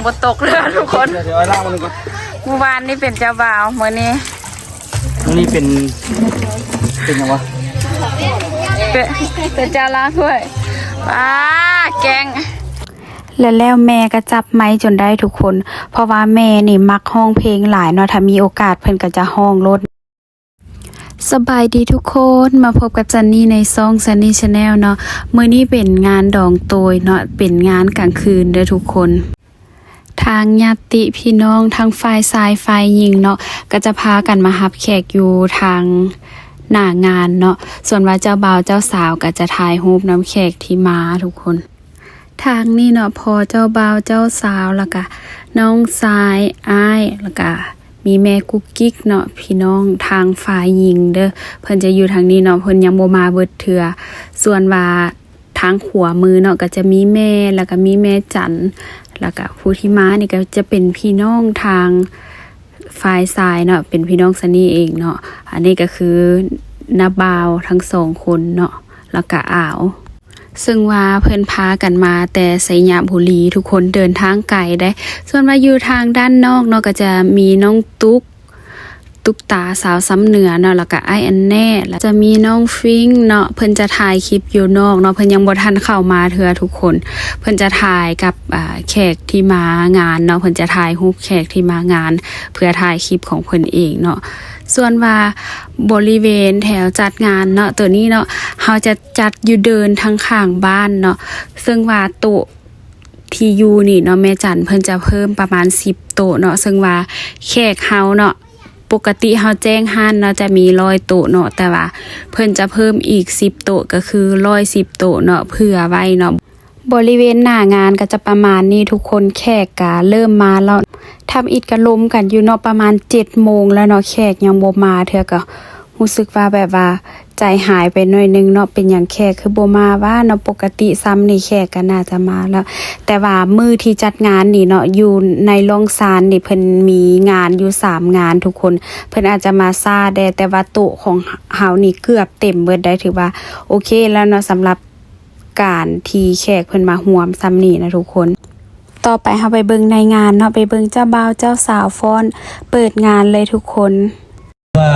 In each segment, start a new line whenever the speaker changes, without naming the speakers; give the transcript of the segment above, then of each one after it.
ทรงผมเจ้าบ่าวยังบ่ตกเลยทุกคน
เดี๋ยวเล่างมาหนึ่งก่อน
เมื่อวานนี่เป็นเจ้าบ่าวเมื้อนี้
ตรงนี้เป็นเป็นยังวะ
เป็นเป็นเจ้าล้างถ้วยป้าแกงและแล้วแม่ก็จับไม้จนได้ทุกคน เพราะว่าแม่นี่มักห้องเพลงหลายเนาะถ้ามีโอกาสเพิ่นก็จะห้องรถสบายดีทุกคนมาพบกับจันนี่ในซองซันนี่ชาแนลเนาะมื้อนี้เป็นงานดองโตยเนาะเป็นงานกลางคืนเด้อทุกคน ทางญาติพี่น้องทางฝ่ายชายฝ่ายหญิงเนาะก็จะพากันมารับแขกอยู่ทางหน้างานเนาะส่วนว่าเจ้าบ่าวเจ้าสาวก็จะถ่ายรูปน้ำแขกที่มาทุกคน ทางนี้เนาะพอเจ้าบ่าวเจ้าสาวแล้วก็น้องชายอ้ายแล้วก็มีแม่กุ๊กกิ๊กเนาะพี่น้องทางฝ่ายหญิงเด้อเพิ่นจะอยู่ทางนี้เนาะเพิ่นยังบ่มาเบิดเทื่อส่วนว่า ทางขวามือเนาะก็จะมีแม่แล้วก็มีแม่จันแล้วก็ผู้ที่มานี่ก็จะเป็นพี่น้องทางฝ่ายซ้ายเนาะเป็นพี่น้องสนี่เองเนาะอันนี้ก็คือนาบาวทั้งสองคนเนาะแล้วก็อ่าวซึ่งว่าเพิ่นพากันมาแต่ไสยามบุรีทุกคนเดินทางไกลได้ ส่วนมาอยู่ทางด้านนอกเนาะก็จะมีน้องตุ๊ก ตุ๊กตาสาวซ้ำเหนือเนาะแล้วก็ไอแอนแน่แล้วจะมีน้องฟิงเนาะเพิ่นจะถ่ายคลิปอยู่นอกเนาะเพิ่นยังบ่ทันเข้ามาเถือทุกคน เพิ่นจะถ่ายกับแขกที่มางานเนาะเพิ่นจะถ่ายรูปแขกที่มางาน เพื่อถ่ายคลิปของเพิ่นเองเนาะส่วนว่าบริเวณแถวจัดงานเนาะตัวนี้เนาะเขาจะจัดอยู่เดินทางข้างบ้านเนาะซึ่งว่าโต๊ะที่อยู่นี่เนาะแม่จันเพิ่นจะเพิ่มประมาณ10โต๊ะเนาะซึ่งว่าแขกเฮาเนาะ ปกติเฮาแจ้งห้านเนาะจะมีร้อยโตเนาะแต่ว่า เพิ่นจะเพิ่มอีก10โตก็คือรอยสิบโตเนาะเผื่อไว้เนาะบริเวณหน้างานก็จะประมาณนี้ทุกคนแขกกะเริ่มมาแล้วทำอิดกระลมกันอยู่เนาะประมาณเจ็ดโมงแล้วเนาะแขกยังบ่มาเธอก็ รู้สึกว่าแบบว่าใจหายไปหน่อยนึงเนาะเป็นอย่างแขกคือบมาว่าเนาะปกติซ้ำนี่แขกก็น่าจะมาแล้ว แต่ว่ามือที่จัดงานนี่เนาะอยู่ในโรงซานนี่เพิ่นมีงานอยู่สามงานทุกคน เพิ่นอาจจะมาซาได้แต่ว่าโต๊ะของเฮานี่เกือบเต็มเบิดได้ถือว่า โอเคแล้วเนาะสำหรับการที่แขกเพิ่นมาห่วมซ้ำนี่นะทุกคนต่อไปเฮาไปเบิ่งในงานเนาะไปเบิ่งเจ้าบ่าวเจ้าสาวฟ้อน เปิดงานเลยทุกคน
ว่า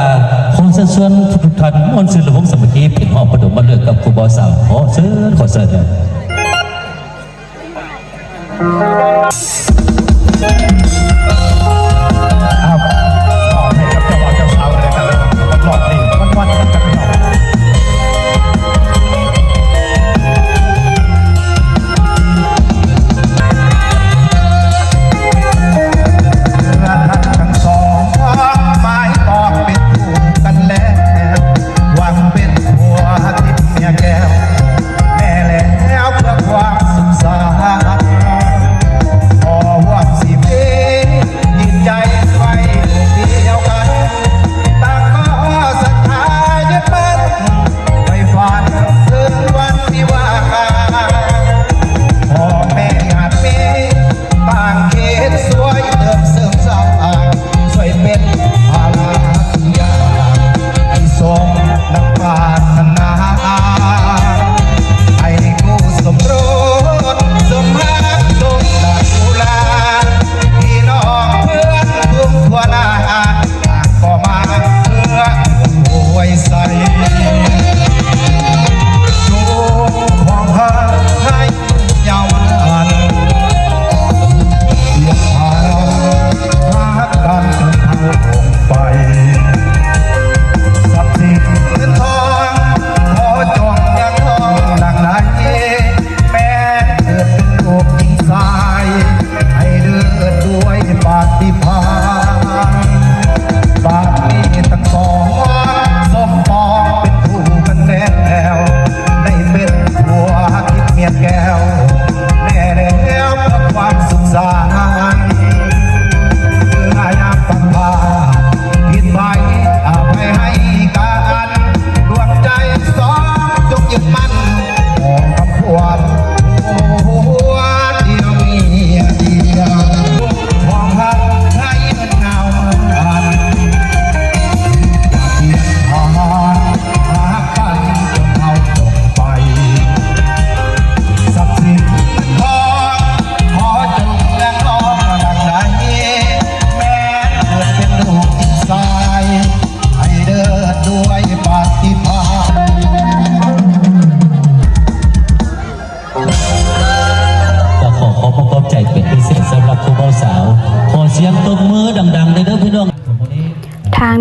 ขอเชิญชวนทุกท่านม้อนสื่อระวงสมัคคีเป็นหอบประดมมาเลือกกับครูบอสาวขอเชิญขอเชิญครับ
ครับ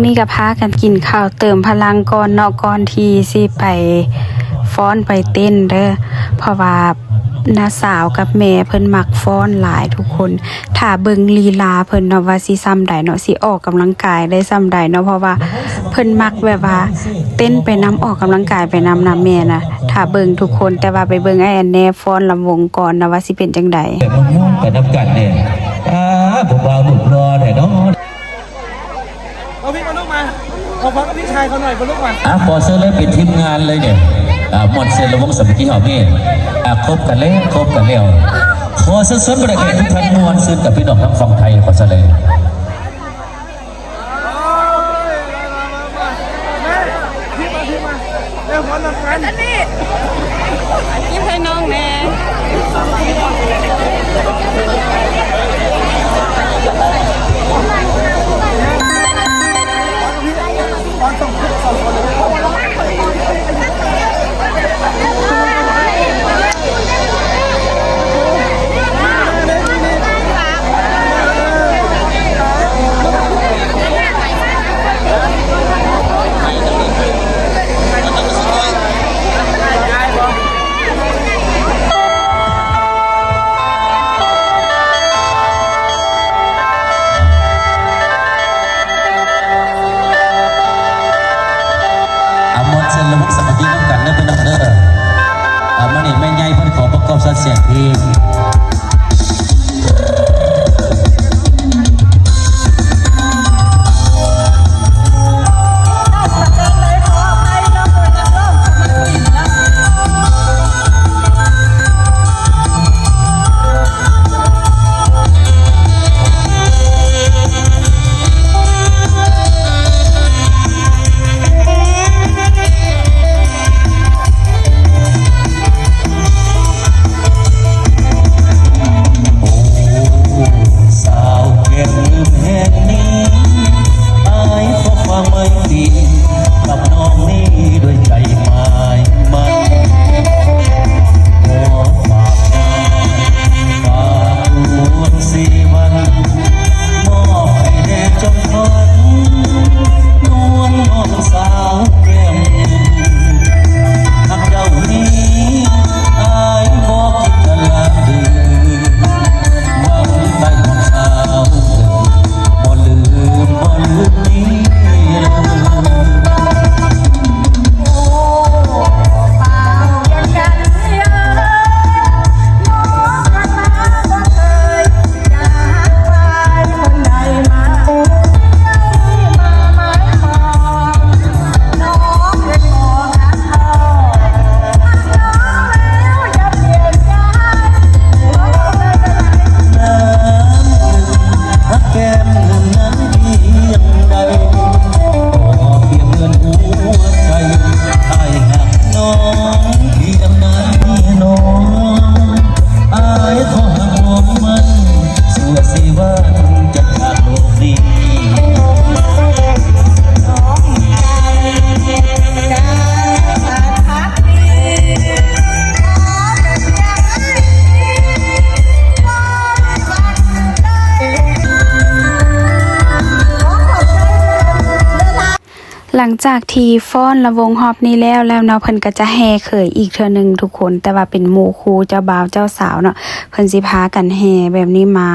นี้ก็พากันกินข้าวเติมพลังก่อนเนาะก่อนที่สิไปฟ้อนไปเต้นเด้อเพราะว่าน้าสาวกับแม่เพิ่นมักฟ้อนหลายทุกคน ถ้าเบิงลีลาเพิ่นเนาะว่าสิซ้ำใดเนาะสิออกกำลังกายได้ซ้ำใดเนาะเพราะว่าเพิ่นมักแบบว่า เต้นไปน้ำออกกำลังกายไปน้ำนํแม่นะถ้าเบิงทุกคนแต่ว่าไปเบิงไอ้อันแน่ฟ้อนลำวงก่อนนะว่าสิเป็นจังใด
แต่มันม่วงไปน้ำกันเนี่ยอ่าผมเอาหนุกรอแต่น้อง
เอาพี่มาลูกมา เอาฟังกับพี่ชายเขาหน่อยมาลูกมา
อะขอเชิญเลยเป็นทีมงานเลยเนี่ยอ่ามอนเซนระวงสามัคคีหอมนี่อะครบกันแล้วครบกันแล้วขอเชิญชวนบริการทุกท่านมวลซื่นกับพี่น้องทั้งฝั่งไทยขอเชิญเลย
แม่พี่มาพี่มาเร็วขอนำกัน
ยิ้มให้น้องแน่
ที่
ฟ้อนระวงฮอบนี้แล้วแล้วเนาะเพิ่นก็จะแห่เขยอีกเทื่อหนึงทุกคน แต่ว่าเป็นหมู่ครูเจ้าบ่าวเจ้าสาวเนาะเพิ่นสิพากันแห่แบบนี้มา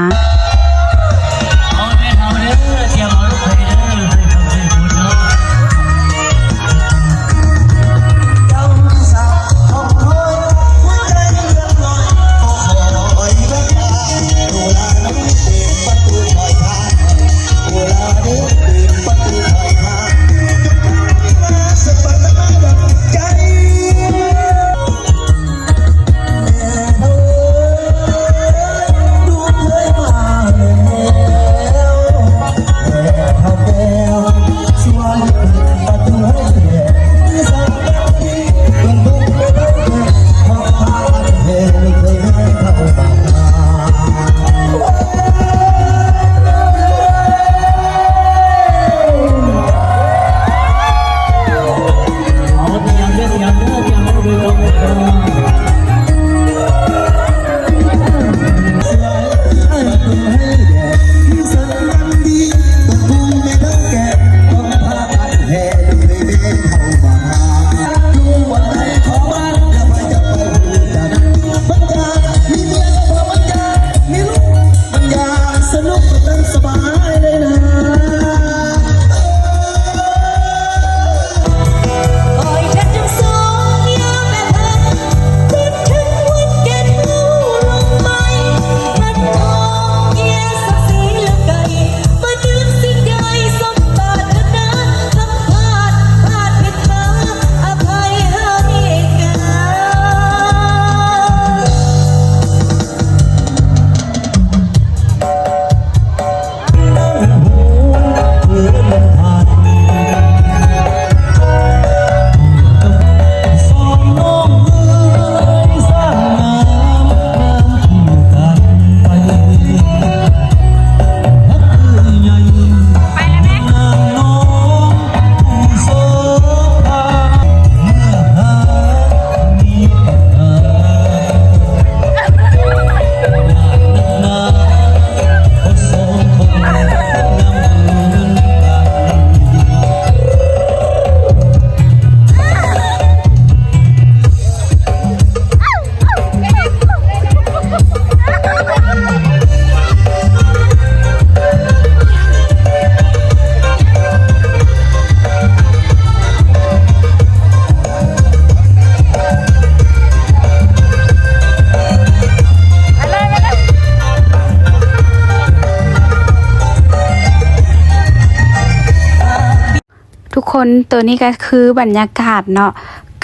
ค
นตัวนี้ก็คือบรรยากาศเนาะ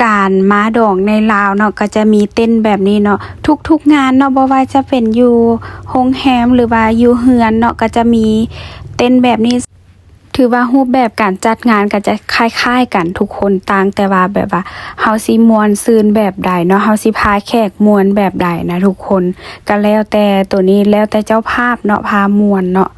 การม้าดองในลาวเนาะก็จะมีเต้นแบบนี้เนาะทุกๆงานเนาะบ่ว่าจะเป็นอยู่โรงแรมหรือว่าอยู่เฮือนเนาะก็จะมีเต้นแบบนี้ ถือว่ารูปแบบการจัดงานก็จะคล้ายๆกันทุกคนต่างแต่ว่าแบบว่าเฮาสิมวนซืนแบบใดเนาะเฮาสิพาแขกมวนแบบใดนะทุกคนก็แล้วแต่ตัวนี้แล้วแต่เจ้าภาพเนาะพามวนเนาะ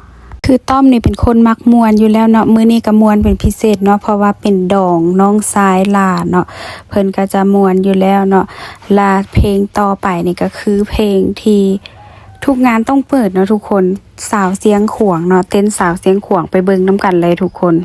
คือต้อมนี่เป็นคนมักมวนอยู่แล้วเนาะมื้อนี้ก็มวนเป็นพิเศษเนาะเพราะว่าเป็นดองน้องซ้ายลาเนาะเพิ่นก็จะมวนอยู่แล้วเนาะลาเพลงต่อไปนี่ก็คือเพลงที่ทุกงานต้องเปิดเนาะทุกคนสาวเสียงขวงเนาะเต้นสาวเสียงขวงไปเบิ่งน้ำกันเลยทุกคน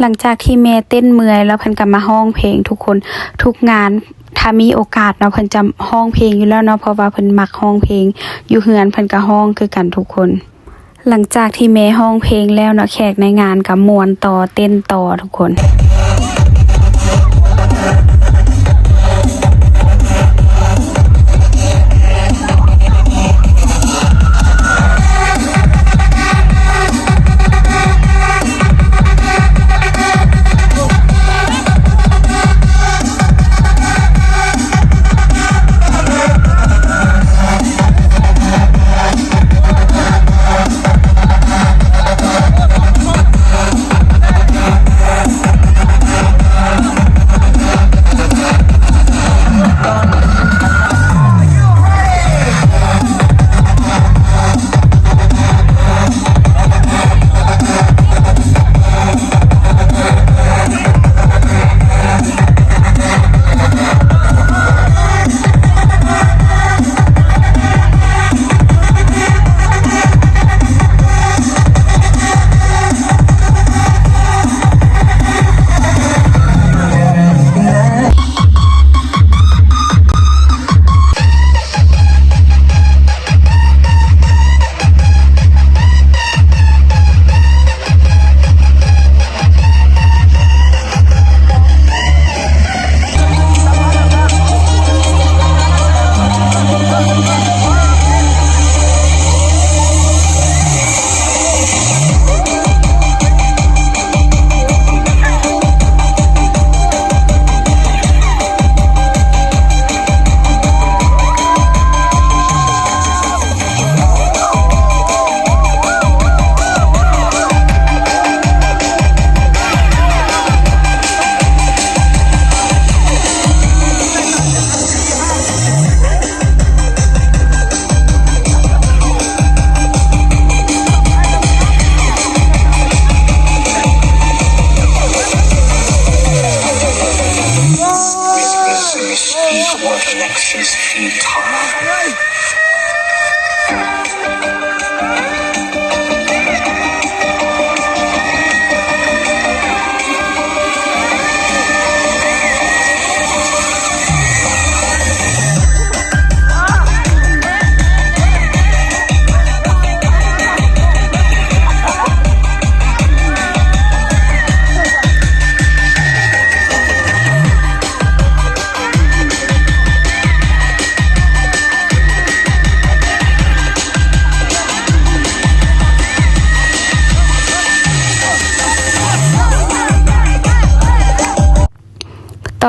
หลังจา
กที่เมย์เต้นเมื่อยแล้วเพิ่นกลับมาห้องเพลงทุกคนทุกงานถ้ามีโอกาสเนาะเพิ่นจะห้องเพลงอยู่แล้วเนาะเพราะว่าเพิ่นมักห้องเพลง อยู่เฮือนเพิ่นก็ห้องคือกันทุกคนหลังจากที่เม่ห้องเพลงแล้วเนาะแขกในงานก็มวนต่อเต้นต่อทุกคน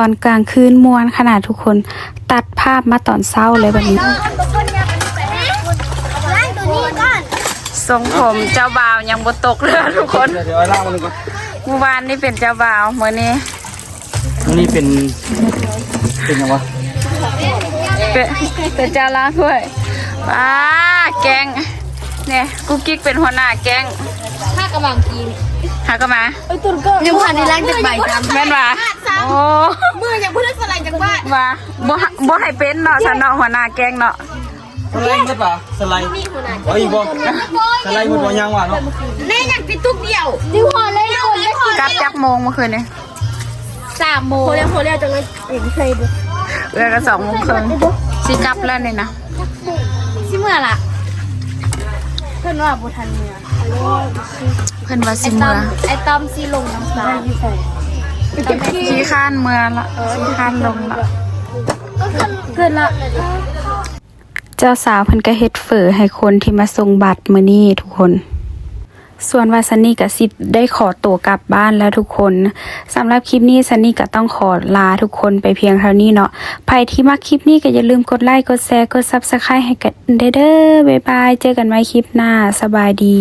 อนกลางคืนมวนขนาดทุกคนตัดภาพมาตอนเศร้าเลยแบบนี้
ล้างตัวนี้ก่อน
ทรงผมเจ้าบ่าวยังบ่ตกเลยทุกคน
เดี๋ยวเดี๋ยวเอาล่างมาเลยก่อน
เมื่อวานนี่เป็นเจ้าบ่าวเมื่อนี้
อันนี่เป็นเป็นยังวะ
เป็นเป็นเจ้าล้างถ้วยป้าแกงเนี่ยกุ๊กกิ๊กเป็นหัวหน้าแกง
ถ้ากำลังกิน
หาก็มา
ไอ้ตุนก็ยังผ่านในล้างจากใบจำ
แม่นว่าโอ้
มือยังพูดสลายจากบ้าน
ว่าบ่บ่ให้เป็นเนาะฉันเนาะหัวหน้าแกงเนาะ
สไลด์หมดป่ะสไลด์เอาอีกบ่สไลด์หมดบ่ยังวะเนาะ
แม่อยากกินทุกเดียวดิพอเลยคนเลย
กลับจักโมงเมื่อคืนนี้
สามโมงโคเรียโคเรียจังเลยเองเคยดู
เอือก็สองโมงครึ่งสิกลับแล้วนี่นะ
ชิเมื่อล่ะ เพื่อนว่าบุทันเมื่อ
เพิ่นว่า
ไอ
สิ
ต
เมื่
อ
อ
มไอตอมซีลงน้ำตา
ขี้ข้านเมื่อละขี้ข้านลงละ
เกินละ
เจ้าสาวเพิ่นก็เฮ็ดเฝอให้คนที่มาส่งบัตรมื้อนี้ทุกคน ส่วนว่าซันนี่กับซิดได้ขอตัวกลับบ้านแล้วทุกคนสำหรับคลิปนี้ซันนี่ก็ต้องขอลาทุกคนไปเพียงเท่านี้เนาะใครที่มักคลิปนี้ก็อย่าลืมกดไลค์กดแชร์กดซับสไครต์ให้กันเด้อเด้อบ๊ายบาย เจอกันไว้คลิปหน้าสบายดี